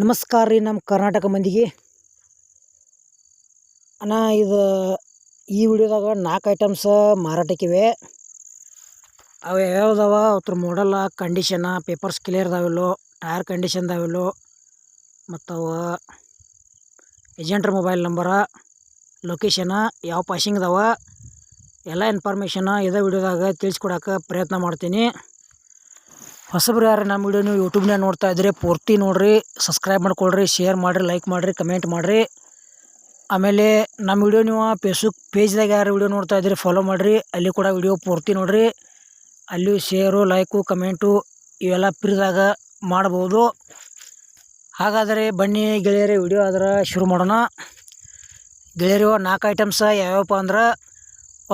ನಮಸ್ಕಾರ ರೀ ನಮ್ಮ ಕರ್ನಾಟಕ ಮಂದಿಗೆ. ಅಣ್ಣ, ಇದು ಈ ವಿಡಿಯೋದಾಗ ನಾಲ್ಕು ಐಟಮ್ಸ ಮಾರಾಟಕ್ಕಿವೆ. ಅವು ಯಾವ್ಯಾವ್ದವ? ಅವ್ರ ಮಾಡಲ್ಲ ಕಂಡೀಷನ ಪೇಪರ್ಸ್ ಕ್ಲಿಯರ್ ಇದಾವಿಲ್ಲೋ ಟೈರ್ ಕಂಡೀಷನ್ ಅದಾವಿಲ್ಲೋ ಮತ್ತು ಅವ ಏಜೆಂಟ್ರ ಮೊಬೈಲ್ ನಂಬರ ಲೊಕೇಶನ ಯಾವ ಪಾಸಿಂಗ್ ಅದಾವ ಎಲ್ಲ ಇನ್ಫಾರ್ಮೇಷನ ಇದೇ ವಿಡಿಯೋದಾಗ ತಿಳಿಸ್ಕೊಡಕ್ಕೆ ಪ್ರಯತ್ನ ಮಾಡ್ತೀನಿ. ಹೊಸಬ್ರು ಯಾರು ನಮ್ಮ ವಿಡಿಯೋ ನೀವು ಯೂಟ್ಯೂಬ್ನಾಗ ನೋಡ್ತಾ ಇದ್ರೆ ಪೂರ್ತಿ ನೋಡಿರಿ ಸಬ್ಸ್ಕ್ರೈಬ್ ಮಾಡ್ಕೊಳ್ರಿ ಶೇರ್ ಮಾಡಿರಿ ಲೈಕ್ ಮಾಡಿರಿ ಕಮೆಂಟ್ ಮಾಡಿರಿ. ಆಮೇಲೆ ನಮ್ಮ ವಿಡಿಯೋ ನೀವು ಫೇಸ್ಬುಕ್ ಪೇಜ್ದಾಗ ಯಾರು ವಿಡಿಯೋ ನೋಡ್ತಾ ಇದ್ರೆ ಫಾಲೋ ಮಾಡಿರಿ, ಅಲ್ಲಿ ಕೂಡ ವಿಡಿಯೋ ಪೂರ್ತಿ ನೋಡಿರಿ. ಅಲ್ಲಿ ಶೇರು ಲೈಕು ಕಮೆಂಟು ಇವೆಲ್ಲ ಪ್ರೀದಾಗ ಮಾಡ್ಬೋದು. ಹಾಗಾದರೆ ಬನ್ನಿ ಗೆಳೆಯರೇ, ವಿಡಿಯೋ ಆದ್ರೆ ಶುರು ಮಾಡೋಣ. ಗೆಳೆಯರು, ನಾಲ್ಕು ಐಟಮ್ಸ ಯಾವ್ಯಾವಪ್ಪ ಅಂದ್ರೆ,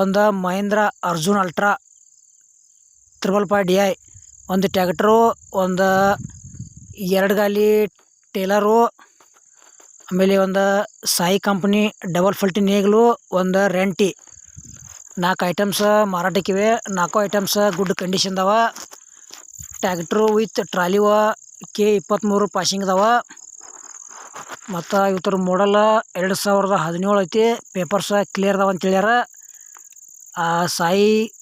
ಒಂದು Mahindra Arjun ultra triple five D I ಒಂದು ಟ್ಯಾಕ್ಟ್ರು, ಒಂದು ಎರಡು ಗಾಲಿ ಟೇಲರು, ಆಮೇಲೆ ಒಂದು ಸಾಯಿ ಕಂಪ್ನಿ, ಡಬಲ್ ಫಲ್ಟಿ ನೇಗಿಲು, ಒಂದು ರೆಂಟಿ. ನಾಲ್ಕು ಐಟಮ್ಸ ಮಾರಾಟಕ್ಕಿವೆ. ನಾಲ್ಕು ಐಟಮ್ಸ ಗುಡ್ ಕಂಡೀಷನ್ ಅದಾವ. ಟ್ಯಾಕ್ಟ್ರು ವಿತ್ ಟ್ರಾಲಿವ ಕೆ ಇಪ್ಪತ್ತ್ಮೂರು ಪಾಸಿಂಗ್ ಅದಾವ. ಮತ್ತು ಇವತ್ತರ ಮಾಡಲ್ಲ ಎರಡು ಸಾವಿರದ ಹದಿನೇಳು ಐತಿ. ಪೇಪರ್ಸ ಕ್ಲಿಯರ್ ಅದಾವ ಅಂತ ಹೇಳ್ಯಾರ. ಸಾಯಿ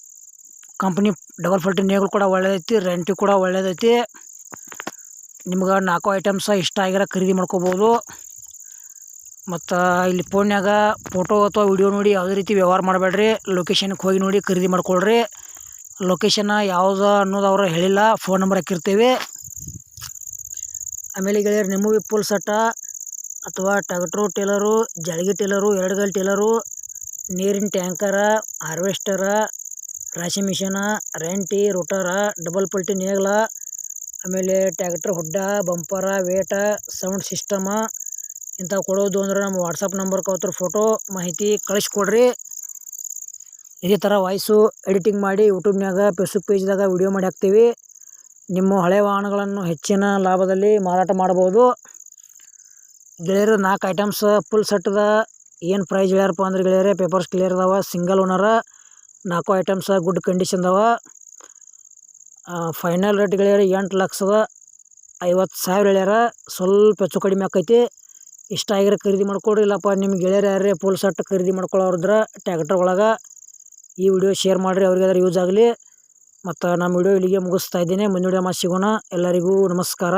ಕಂಪ್ನಿ ಡಬಲ್ ಫೋರ್ಟಿ ನೇಗಿಲು ಕೂಡ ಒಳ್ಳೆದೈತಿ, ರೆಂಟಿ ಕೂಡ ಒಳ್ಳೆದೈತಿ. ನಿಮ್ಗೆ ನಾಲ್ಕು ಐಟಮ್ಸ ಇಷ್ಟ ಆಗಿರೋ ಖರೀದಿ ಮಾಡ್ಕೋಬೋದು. ಮತ್ತು ಇಲ್ಲಿ ಫೋನ್ಯಾಗ ಫೋಟೋ ಅಥವಾ ವಿಡಿಯೋ ನೋಡಿ ಯಾವುದೇ ರೀತಿ ವ್ಯವಹಾರ ಮಾಡಬೇಡ್ರಿ. ಲೊಕೇಶನ್ಗೆ ಹೋಗಿ ನೋಡಿ ಖರೀದಿ ಮಾಡ್ಕೊಳ್ರಿ. ಲೊಕೇಶನ್ ಯಾವುದು ಅನ್ನೋದು ಅವರು ಹೇಳಿಲ್ಲ ಫೋನ್ ನಂಬರ್ ಹಾಕಿರ್ತೀವಿ. ಆಮೇಲೆ ಗೆಳೆಯರು ನಿಮಗೆ ಪುಲ್ ಸಟ್ಟ ಅಥವಾ ಟಗಟ್ರು ಟೇಲರು, ಜಳಗಿ ಟೇಲರು ಎರಡು ಗಲ್ ಟೇಲರು, ನೀರಿನ ಟ್ಯಾಂಕರ, ಹಾರ್ವೆಸ್ಟರ ರಾಶಿ ಮಿಷನ, ರೆಂಟಿ, ರೋಟರ, ಡಬಲ್ ಪಲ್ಟಿ ನೇಗ್ಲ, ಆಮೇಲೆ tractor hood, bumper, weight, sound system ಇಂಥವು ಕೊಡೋದು ಅಂದ್ರೆ ನಮ್ಮ ವಾಟ್ಸಪ್ ನಂಬರ್ ಅವತ್ರ ಫೋಟೋ ಮಾಹಿತಿ ಕಳಿಸ್ಕೊಡ್ರಿ. ಇದೇ ಥರ ವಾಯ್ಸು ಎಡಿಟಿಂಗ್ ಮಾಡಿ ಯೂಟ್ಯೂಬ್ನಾಗ ಫೇಸ್ಬುಕ್ ಪೇಜ್ದಾಗ ವಿಡಿಯೋ ಮಾಡಿ ಹಾಕ್ತೀವಿ. ನಿಮ್ಮ ಹಳೆ ವಾಹನಗಳನ್ನು ಹೆಚ್ಚಿನ ಲಾಭದಲ್ಲಿ ಮಾರಾಟ ಮಾಡ್ಬೋದು. ಗೆಳೆಯರು ನಾಲ್ಕು ಐಟಮ್ಸ್ ಫುಲ್ ಸೆಟ್ದ ಏನು ಪ್ರೈಸ್ ಹೇಳ್ಯಾರಪ್ಪ ಅಂದ್ರೆ ಗೆಳೆಯರೇ ಪೇಪರ್ಸ್ ಕ್ಲಿಯರ್ ಅದಾವ ಸಿಂಗಲ್ ಓನರ ನಾಲ್ಕು ಐಟಮ್ಸ ಗುಡ್ ಕಂಡೀಷನ್ ಅವ ಫೈನಲ್ ರೇಟ್ ಗೆಳೆಯರು ಎಂಟು ಲಕ್ಷದ ಐವತ್ತು ಸಾವಿರ ಹೇಳ್ಯಾರ ಸ್ವಲ್ಪ ಹೆಚ್ಚು ಕಡಿಮೆ ಆಕೈತಿ. ಇಷ್ಟ ಆಗಿರೋ ಖರೀದಿ ಮಾಡ್ಕೊಡ್ರಿ, ಇಲ್ಲಪ್ಪ ನಿಮ್ಗೆ ಗೆಳೆಯರು ಯಾರೇ ಫುಲ್ ಸೆಟ್ ಖರೀದಿ ಮಾಡ್ಕೊಳ್ಳೋರಿದ್ರೆ ಟ್ಯಾಕ್ಟರ್ ಒಳಗೆ ಈ ವಿಡಿಯೋ ಶೇರ್ ಮಾಡಿರಿ, ಅವ್ರಿಗೆ ಅದ್ರ ಯೂಸ್ ಆಗಲಿ. ಮತ್ತು ನಮ್ಮ ವಿಡಿಯೋ ಇಲ್ಲಿಗೆ ಮುಗಿಸ್ತಾ ಇದ್ದೀನಿ. ಮುಂದಿನ ವಿಡಿಯೋ ಮತ್ತೆ ಸಿಗೋಣ. ಎಲ್ಲರಿಗೂ ನಮಸ್ಕಾರ.